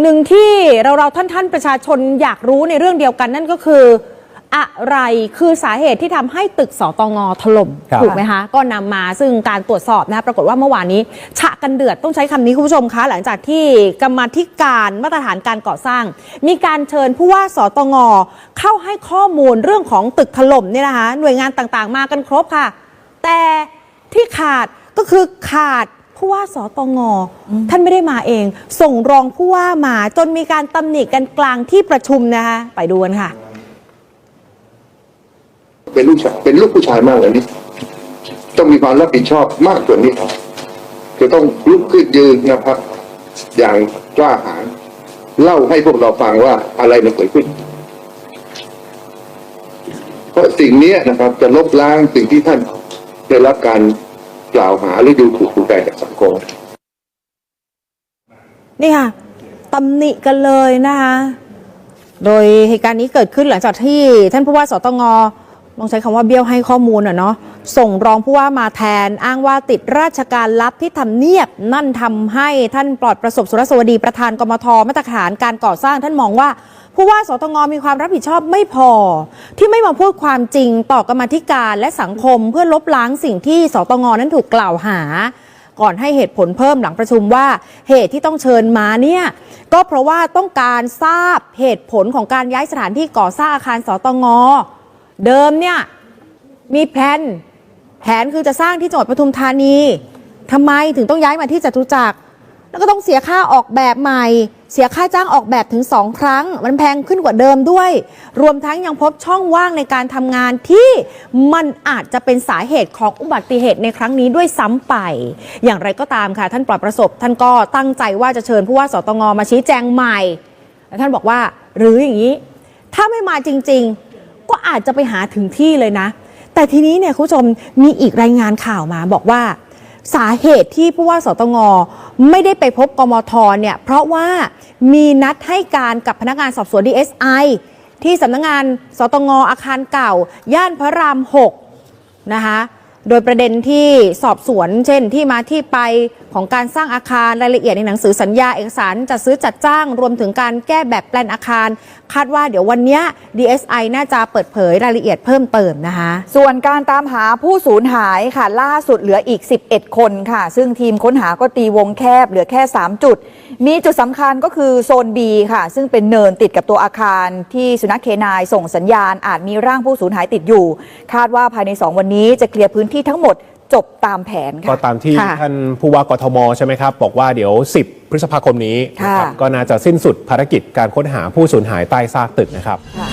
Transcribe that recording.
หนึ่งที่เราเราท่านท่านๆประชาชนอยากรู้ในเรื่องเดียวกันนั่นก็คือ อะไรคือสาเหตุที่ทำให้ตึกสตงถล่มครับถูกไหมคะ ก็นำมาซึ่งการตรวจสอบนะคะปรากฏว่าเมื่อวานนี้ ฉะกันเดือดต้องใช้คำนี้คุณผู้ชมคะหลังจากที่กรรมาธิการมาตรฐานการก่อสร้าง มีการเชิญผู้ว่าสตงเข้าให้ข้อมูลเรื่องของตึกถล่มเนี่ยนะคะหน่วยงานต่างๆ มากันครบค่ะ แต่ที่ขาดก็คือขาด ผู้ว่าสตงท่านไม่ได้มาเอง ส่งรองผู้ว่ามาจนมีการตำหนิกันกลางที่ประชุมนะคะไปดูกันค่ะ เป็นลูกชายเป็นลูกผู้ชายมากเลยนี่ต้องมีความรับผิดชอบมากกว่านี้จะต้องลุกขึ้นยืนนะครับ อย่างกล้าหาญเล่าให้พวกเราฟังว่าอะไรมันเกิดขึ้น เพราะสิ่งนี้นะครับ จะลบล้างสิ่งที่ท่านได้รับการ กล่าวหาหรือดูถูกดูแคลนจากสังคม นี่ค่ะตำหนิกันเลยนะคะ โดยเหตุการณ์นี้เกิดขึ้นหลังจากที่ท่านผู้ว่าสตง ลองใช้คำว่าเบี้ยวให้ข้อมูลอะเนาะส่งรองผู้ว่ามาแทนอ้างว่าติดราชการลับที่ทำเนียบ นั่นทำให้ท่านปลอดประสบสุรสวัสดีประธานกมทมาตรฐานการก่อสร้างท่านมองว่าผู้ว่าสตงมีความรับผิดชอบไม่พอ ที่ไม่มาพูดความจริงต่อกรรมธิการและสังคมเพื่อลบล้างสิ่งที่สตงนั้นถูกกล่าวหา ก่อนให้เหตุผลเพิ่มหลังประชุมว่าเหตุที่ต้องเชิญมาเนี่ยก็เพราะว่าต้องการทราบเหตุผลของการย้ายสถานที่ก่อสร้างอาคารสตง เดิมเนี่ยมีแผนแผนคือจะสร้างที่จังหวัดปทุมธานีทำไมถึงต้องย้ายมาที่จตุจักร แล้วก็ต้องเสียค่าออกแบบใหม่ เสียค่าจ้างออกแบบถึงสองครั้ง มันแพงขึ้นกว่าเดิมด้วย รวมทั้งยังพบช่องว่างในการทำงานที่มันอาจจะเป็นสาเหตุของอุบัติเหตุในครั้งนี้ด้วยซ้ำไป อย่างไรก็ตามค่ะ ท่านปลอดประสบ ท่านก็ตั้งใจว่าจะเชิญผู้ว่าสตงมาชี้แจงใหม่แล้วท่านบอกว่า หรืออย่างนี้ ถ้าไม่มาจริง ๆ ก็อาจจะไปหาถึงที่เลยนะ แต่ทีนี้เนี่ยคุณผู้ชมมีอีกรายงานข่าวมาบอกว่า สาเหตุที่ผู้ว่าสตงไม่ได้ไปพบกมทเนี่ยเพราะว่ามีนัดให้การกับพนักงานสอบสวน DSI ที่สำนักงานสตงอาคารเก่า ย่านพระราม6นะคะโดยประเด็นที่สอบสวน เช่นที่มาที่ไป ของการสร้างอาคารรายละเอียดในหนังสือสัญญาเอกสารจัดซื้อจัดจ้าง รวมถึงการแก้แบบแปลนอาคาร คาดว่าเดี๋ยววันนี้ DSI น่าจะเปิดเผยรายละเอียดเพิ่มเติมนะคะ ส่วนการตามหาผู้สูญหายค่ะ ล่าสุดเหลืออีก 11 คนค่ะ ซึ่งทีมค้นหาก็ตีวงแคบเหลือแค่ 3 จุด มีจุดสำคัญก็คือโซน B ค่ะ ซึ่งเป็นเนินติดกับตัวอาคารที่สุนัขเคนายส่งสัญญาณอาจมีร่างผู้สูญหายติดอยู่ คาดว่าภายใน 2 วันนี้จะเคลียร์พื้นที่ทั้งหมด จบตามแผนก็ค่ะตามที่ค่ะท่านผู้ว่ากทมใช่ไหมครับ บอกว่าเดี๋ยว 10 พฤษภาคมนี้นะครับค่ะ ก็น่าจะสิ้นสุดภารกิจการค้นหาผู้สูญหายใต้ซากตึกนะครับ ค่ะ